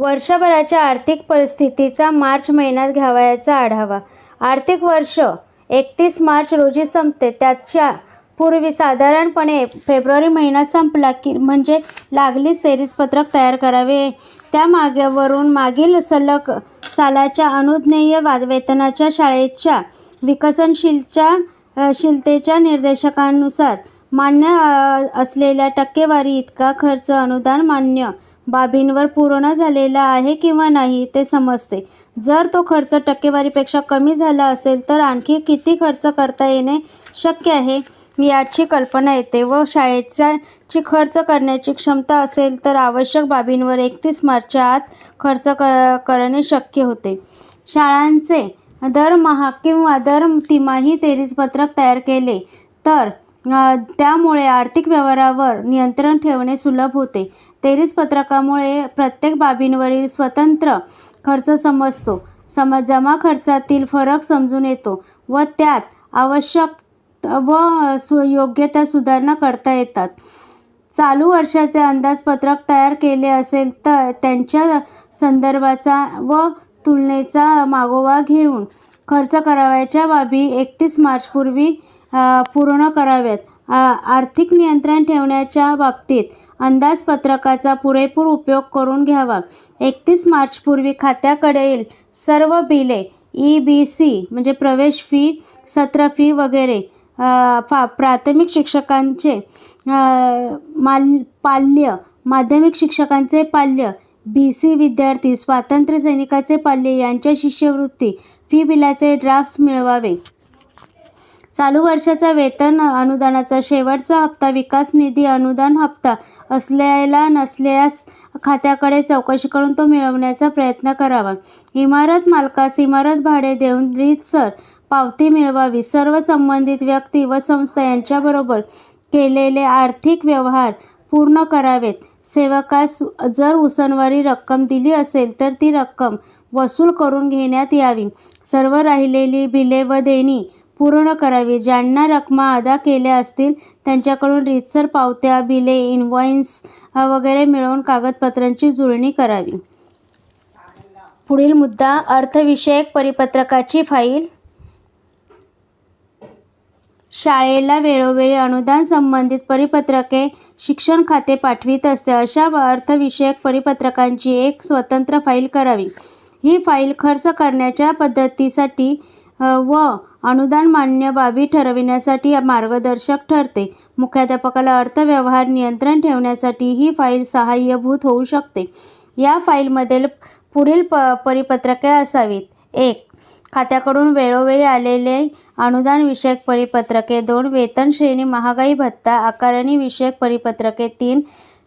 वर्षभराच्या आर्थिक परिस्थितीचा मार्च महिन्यात घ्यावयाचा आढावा. आर्थिक वर्ष एकतीस मार्च रोजी संपते. त्याच्या पूर्वी साधारणपणे फेब्रुवारी महिना संपला की म्हणजे लागली तेरीस पत्रक तयार करावे. त्या मागेवरून मागील सलग सालाच्या अनुज्ञेय वेतनाच्या शाळेच्या विकसनशीलच्या शिलतेच्या शीलतेच्या निर्देशकांनुसार मान्य असलेल्या टक्केवारी इतका खर्च अनुदान मान्य बाबींवर पूर्ण झालेला आहे किंवा नाही ते समजते. जर तो खर्च टक्केवारीपेक्षा कमी झाला असेल तर आणखी किती खर्च करता येणे शक्य आहे? याची कल्पना येते व शाळेचा ची खर्च करण्याची क्षमता असेल तर आवश्यक बाबींवर एकतीस मार्चच्या आत खर्च क करणे शक्य होते. शाळांचे दरमहा किंवा दर तिमाही तेरीस पत्रक तयार केले तर त्यामुळे आर्थिक व्यवहारावर नियंत्रण ठेवणे सुलभ होते. तेरीस पत्रकामुळे प्रत्येक बाबींवरील स्वतंत्र खर्च समजतो. सम जमा खर्चातील फरक समजून येतो व त्यात आवश्यक व सु योग्य त्या सुधारणा करता येतात. चालू वर्षाचे अंदाजपत्रक तयार केले असेल तर त्यांच्या संदर्भाचा व तुलनेचा मागोवा घेऊन खर्च करावयाच्या बाबी एकतीस मार्चपूर्वी पूर्ण कराव्यात. आर्थिक नियंत्रण ठेवण्याच्या बाबतीत अंदाजपत्रकाचा पुरेपूर उपयोग करून घ्यावा. एकतीस मार्चपूर्वी खात्याकडील सर्व बिले ई बी सी म्हणजे प्रवेश फी सत्र फी वगैरे फा प्राथमिक शिक्षकांचे माल पाल्य माध्यमिक शिक्षकांचे पाल्य बी सी विद्यार्थी स्वातंत्र्य सैनिकाचे पाल्य यांच्या शिष्यवृत्ती फी बिलाचे ड्राफ्ट्स मिळवावे. चालू वर्षाचा वेतन अनुदानाचा शेवटचा हप्ता विकास निधी अनुदान हप्ता असलेला नसल्यास खात्याकडे चौकशी करून तो मिळवण्याचा प्रयत्न करावा. इमारत मालकास इमारत भाडे देऊन रीतसर पावती मिळवावी. सर्व संबंधित व्यक्ती व संस्था यांच्याबरोबर केलेले आर्थिक व्यवहार पूर्ण करावेत. सेवकास जर उसनवारी रक्कम दिली असेल तर ती रक्कम वसूल करून घेण्यात यावी. सर्व राहिलेली बिले व देणी पूर्ण करावी. ज्यांना रकमा अदा केल्या असतील त्यांच्याकडून रीतसर पावत्या बिले इनवॉइन्स वगैरे मिळवून कागदपत्रांची जुळणी करावी. पुढील मुद्दा अर्थविषयक परिपत्रकाची फाईल. शाळेला वेळोवेळी अनुदान संबंधित परिपत्रके शिक्षण खाते पाठवित असते. अशा अर्थविषयक परिपत्रकांची एक स्वतंत्र फाईल करावी. ही फाईल खर्च करण्याच्या पद्धतीसाठी व अनुदान मान्य बाबी ठरविण्यासाठी मार्गदर्शक ठरते. मुख्याध्यापकाला अर्थव्यवहार नियंत्रण ठेवण्यासाठी ही फाईल सहाय्यभूत होऊ शकते. या फाईलमध्ये पुढील प परिपत्रके असावीत. एक खात्याकडून वेळोवेळी आलेले अनुदान विषयक परिपत्रके. दोन वेतन श्रेणी महागाई भत्ता आकारणी विषयक परिपत्रके. तीन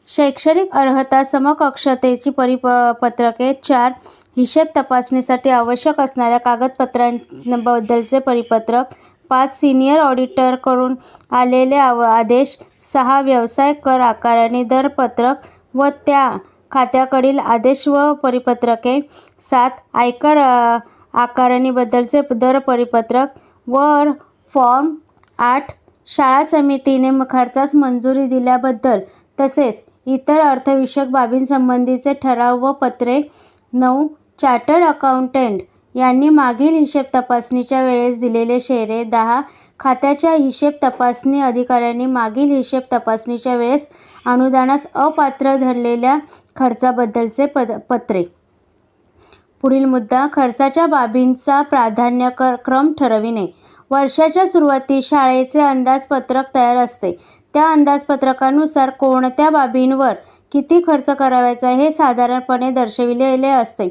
शैक्षणिक अर्हता समकक्षतेची परिप पत्रके. चार हिशेब तपासणीसाठी आवश्यक असणाऱ्या कागदपत्रांबद्दलचे परिपत्रक पाच सिनियर ऑडिटरकडून आलेले आव आदेश सहा व्यवसाय कर आकारणी दरपत्रक व त्या खात्याकडील आदेश व परिपत्रके सात आयकर आकारणीबद्दलचे दर परिपत्रक वर फॉर्म आठ शाळा समितीने खर्चास मंजुरी दिल्याबद्दल तसेच इतर अर्थविषयक बाबींसंबंधीचे ठराव व पत्रे नऊ चार्टर्ड अकाउंटंट यांनी मागील हिशेब तपासणीच्या वेळेस दिलेले शेरे दहा खात्याच्या हिशेब तपासणी अधिकाऱ्यांनी मागील हिशेब तपासणीच्या वेळेस अनुदानास अपात्र धरलेल्या खर्चाबद्दलचे पद पत्रे. पुढील मुद्दा खर्चाच्या बाबींचा प्राधान्य क्रम ठरविणे. वर्षाच्या सुरुवातीस शाळेचे अंदाजपत्रक तयार असते. त्या अंदाजपत्रकानुसार कोणत्या बाबींवर किती खर्च करावयाचा हे साधारणपणे दर्शविलेले असते.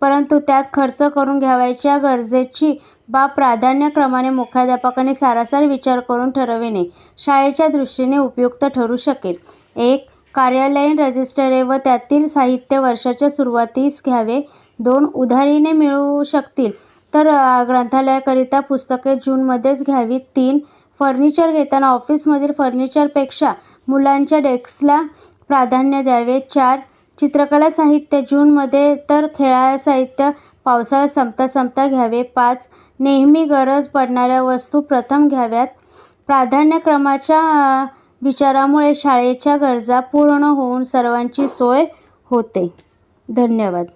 परंतु त्यात खर्च करून घ्यावयाच्या गरजेची बाब प्राधान्यक्रमाने मुख्याध्यापकाने सारासार विचार करून ठरविणे शाळेच्या दृष्टीने उपयुक्त ठरू शकेल. एक कार्यालयीन रजिस्टरे व त्यातील साहित्य वर्षाच्या सुरुवातीस घ्यावे. दोन उधारीने मिळू शकतील तर ग्रंथालयाकरिता पुस्तके जूनमध्येच घ्यावीत. तीन फर्निचर घेताना ऑफिसमधील फर्निचरपेक्षा मुलांच्या डेस्कला प्राधान्य द्यावे. चार चित्रकला साहित्य जूनमध्ये तर खेळायला साहित्य पावसाळा संपता संपता घ्यावे. पाच नेहमी गरज पडणाऱ्या वस्तू प्रथम घ्याव्यात. प्राधान्यक्रमाच्या विचारामुळे शाळेच्या गरजा पूर्ण होऊन सर्वांची सोय होते. धन्यवाद.